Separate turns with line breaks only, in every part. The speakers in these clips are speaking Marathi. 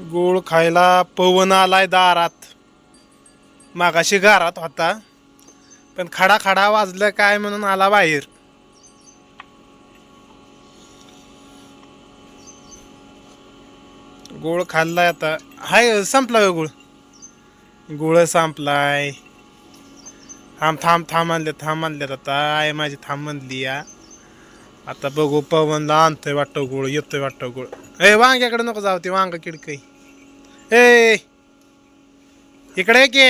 गोळ खायला पवन आलाय दारात. मागाशी घरात होता. पण खडा खडा वाजलं काय म्हणून आला बाहेर. गोळ खाल्लाय आता. हाय संपला गोळ? गोळ संपलाय. थांब थांब थांब आणले थांब आणले आता. आय माझी थांब म्हणली या. आता बघू पवनला आणतोय वाटतं गोळ येतोय वाटतं गोळ. ए वांग्याकडे नको जाऊ ते वांग किडकई ए इकडे ये की.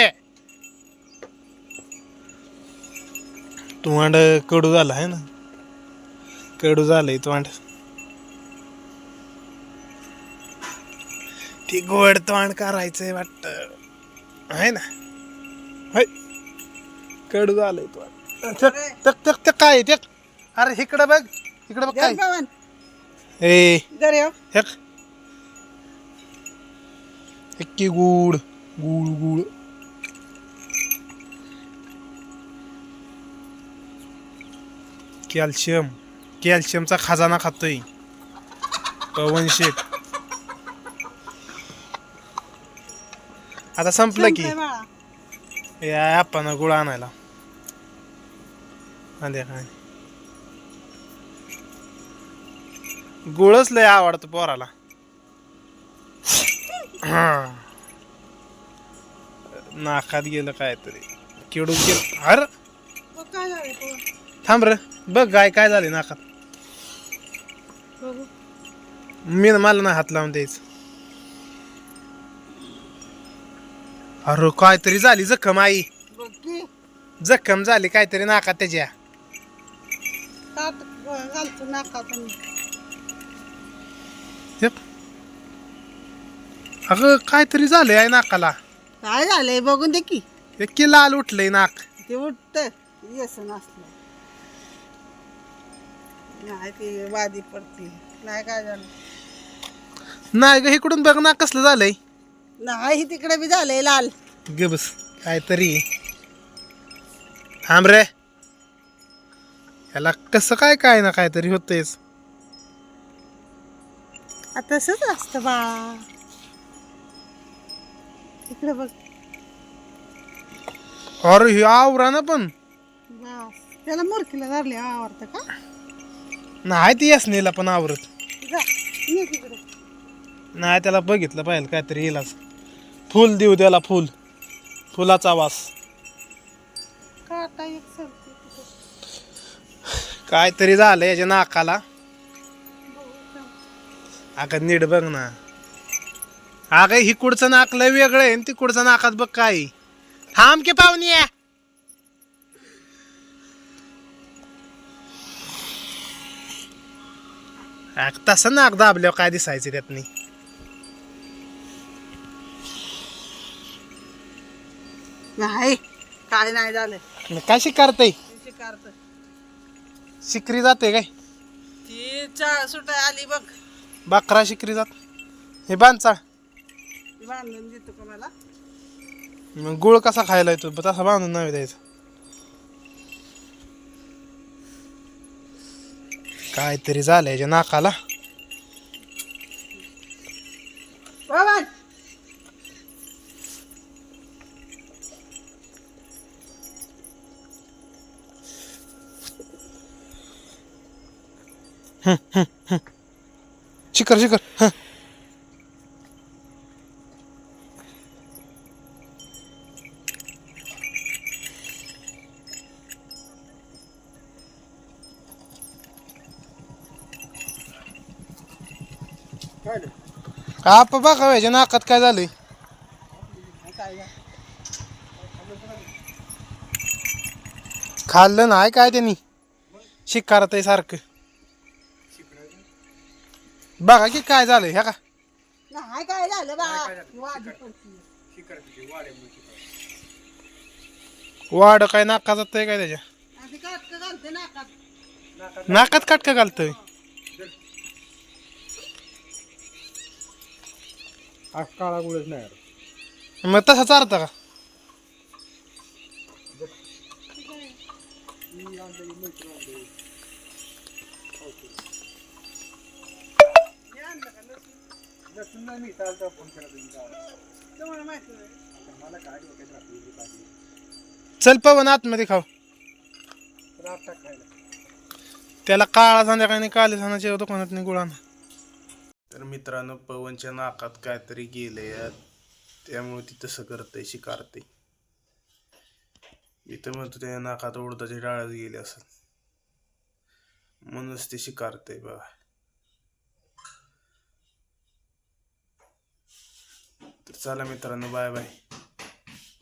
तोंड कडू झाला आहे ना? कडू झालंय तोंड ती गोड तोंड करायचंय वाटत. आहे ना? होय. कडू झालंय तोंड तक तक काय ते अरे इकडं बघ. इकडं बघ काय ए.
जर येऊ
हेक एक्की गुड गुड गुड कॅल्शियम कॅल्शियमचा खजाना खातोय. पवन शेट. आता संपलं की. या आपण गुळ आणायला. काय? गुळच लय आवडतो पोराला. नाकात गेलं काय तरी किडून गेलं अरे. थांब र. बघ गाय काय झाले नाकात. मी मला नाही हात लावून द्यायचं. अरे काहीतरी झाली जखम आई. जखम झाली काहीतरी नाकात त्याच्या.
नाकात.
अगं काहीतरी झालंय आहे नाकाला.
काय झालंय बघून दे की.
इतकी लाल उठलंय नाक.
ते उठत येस नसलं नाही ती वादी पडते. नाही काय झालं?
नाही ग इकडून बघ ना कसलं झालंय.
नाही तिकडे बी झालंय लाल.
गे बस काहीतरी. थांब रे. ह्याला कसं काय काय ना काहीतरी होतंयच.
आता तसंच असतं बा. इकडे बघ.
अरे हे आवरा ना पण.
बस त्याला मुरकीला धरले आवडतं का?
नाही ती नेला पण आवरत.
जा ये तिकडे.
नाही त्याला बघितलं पाहिजे काहीतरी येईलाच फुल देऊ त्याला फुल. फुलाचा वास.
काटा एक सरते तिकडे
काहीतरी झालं याच्या नाकाला.
बघू का.
अगं नीट बघ ना. अगं हिकडचं नाक लय वेगळं आहे आणि तिकडचं नाकात बघ काय थांब की पाहुणी तसं नाक दाबल्यावर काय दिसायचं त्यातनी.
नाही काय नाही झालं.
काय शिकारतय?
शिकारत
शिकरी जाते काय?
ती चा सुट आली बघ.
बकरा शिकरी जात. हे बांधचा
ती बांधून देतो का मला?
मग गुळ कसा खायला येतो तसा बांधून नाही द्यायचा. काहीतरी झालंय याच्या नाकाला.
बाबा
शिकर शिकर आप बघा याच्या नाकात काय झालंय?
झालं?
खाल्लं नाही काय त्यांनी? शिकारत आहे सारखं. बघा की काय झालंय ह्या का?
नाही काय झालं
काय नाकात जातंय काय त्याच्या?
नाकात
काटका घालतोय?
काळा गुळच नाही
मग तसा चालतं का
लसूण नाही मी चालता फोन केला तुम्ही गावाला.
तुम्हाला माहिती नाही.
आता मला काय डोक्यात राहते ही भाजी.
चल पवन आतमध्ये खाऊ
रात टाक खायला
त्याला काळा संध्याकाळी काले दुकानात गुळानं तर मित्रांनो पवनच्या नाकात काहीतरी गेलंय. त्यामुळे ती तसं करतंय शिकारते इथं म्हणतो त्या नाकात उडदाची डाळच गेले असत म्हणूनच ते शिकारतंय बघा तर चला मित्रांनो बाय बाय.